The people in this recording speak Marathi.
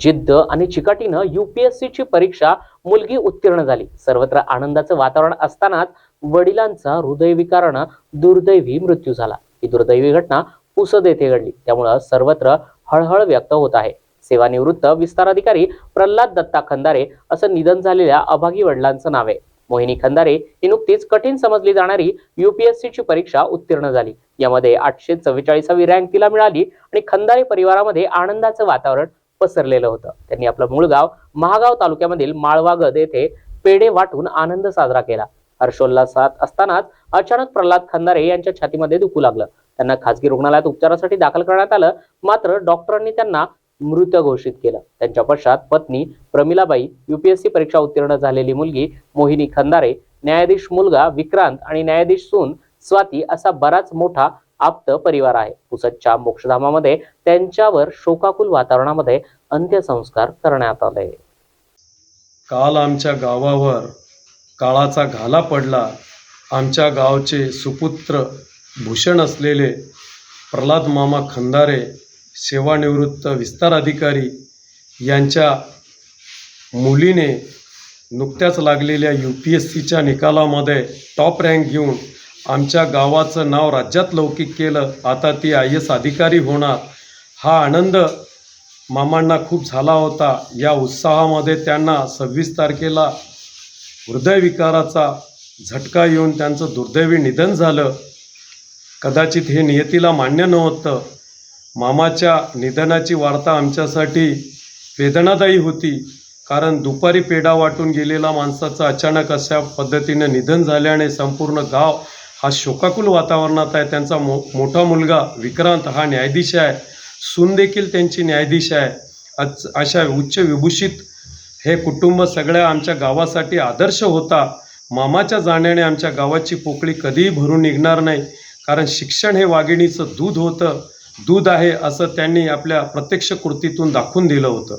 जिद्द आणि चिकाटीनं युपीएससीची परीक्षा मुलगी उत्तीर्ण झाली. सर्वत्र आनंदाचं वातावरण असतानाच वडिलांचा हृदयविकारानं दुर्दैवी मृत्यू झाला. ही दुर्दैवी घटना पुसद येथे घडली. त्यामुळं सर्वत्र हळहळ व्यक्त होत आहे. सेवानिवृत्त विस्तार अधिकारी प्रल्हाद दत्ता खंदारे असं निधन झालेल्या अभागी वडिलांचं नाव आहे. मोहिनी खंदारे ही नुकतीच कठीण समजली जाणारी युपीएससीची परीक्षा उत्तीर्ण झाली. यामध्ये आठशे चव्वेचाळीसावी रँक तिला मिळाली आणि खंदारे परिवारामध्ये आनंदाचं वातावरण पसरलेलं होतं. त्यांनी आपलं मूळ गाव महागाव तालुक्यामधील माळवागद येथे पेढे वाटून आनंद साजरा केला. हर्षोल्लासात असतानाच अचानक प्रल्हाद खंदारे यांच्या छातीमध्ये दुखू लागलं. त्यांना खासगी रुग्णालयात उपचारासाठी दाखल करण्यात आलं मात्र डॉक्टरांनी त्यांना मृत घोषित केलं. त्यांच्या पश्चात पत्नी प्रमिलाबाई युपीएससी परीक्षा उत्तीर्ण झालेली मुलगी मोहिनी खंदारे न्यायाधीश मुलगा विक्रांत आणि न्यायाधीश सून स्वाती असा बराच मोठा आप्त परिवार आहे. पुसदच्या मोक्षधामामध्ये त्यांच्यावर शोकाकुल वातावरणामध्ये अंत्यसंस्कार करण्यात आले. काल आमच्या गावावर काळाचा घाला पडला. आमच्या गावचे सुपुत्र भूषण असलेले प्रल्हाद मामा खंदारे सेवानिवृत्त विस्तार अधिकारी यांच्या मुलीने नुकत्याच लागलेल्या यू पी एस सीच्या निकालामध्ये टॉप रँक घेऊन आमच्या गावाचं नाव राज्यात लौकिक केलं. आता ती आय एस अधिकारी होणार. हा आनंद मामांना खूप झाला होता. या उत्साहामध्ये त्यांना सव्वीस तारखेला हृदयविकाराचा झटका येऊन त्यांचं दुर्दैवी निधन झालं. कदाचित हे नियतीला मान्य नव्हतं. मामाच्या निधनाची वार्ता आमच्यासाठी वेदनादायी होती. कारण दुपारी पेढा वाटून गेलेला माणसाचं अचानक अशा पद्धतीनं निधन झाल्याने संपूर्ण गाव हा शोकाकुल वातावरणात आहे. त्यांचा मो मोठा मुलगा विक्रांत हा न्यायाधीश आहे. सून देखील त्यांची न्यायाधीश आहे. अच अशा उच्च विभूषित हे कुटुंब सगळ्या आमच्या गावासाठी आदर्श होता. मामाच्या जाण्याने आमच्या गावाची पोकळी कधीही भरून निघणार नाही. कारण शिक्षण हे वाघिणीचं दूध होतं. दूध आहे असं त्यांनी आपल्या प्रत्यक्ष कृतीतून दाखवून दिलं होतं.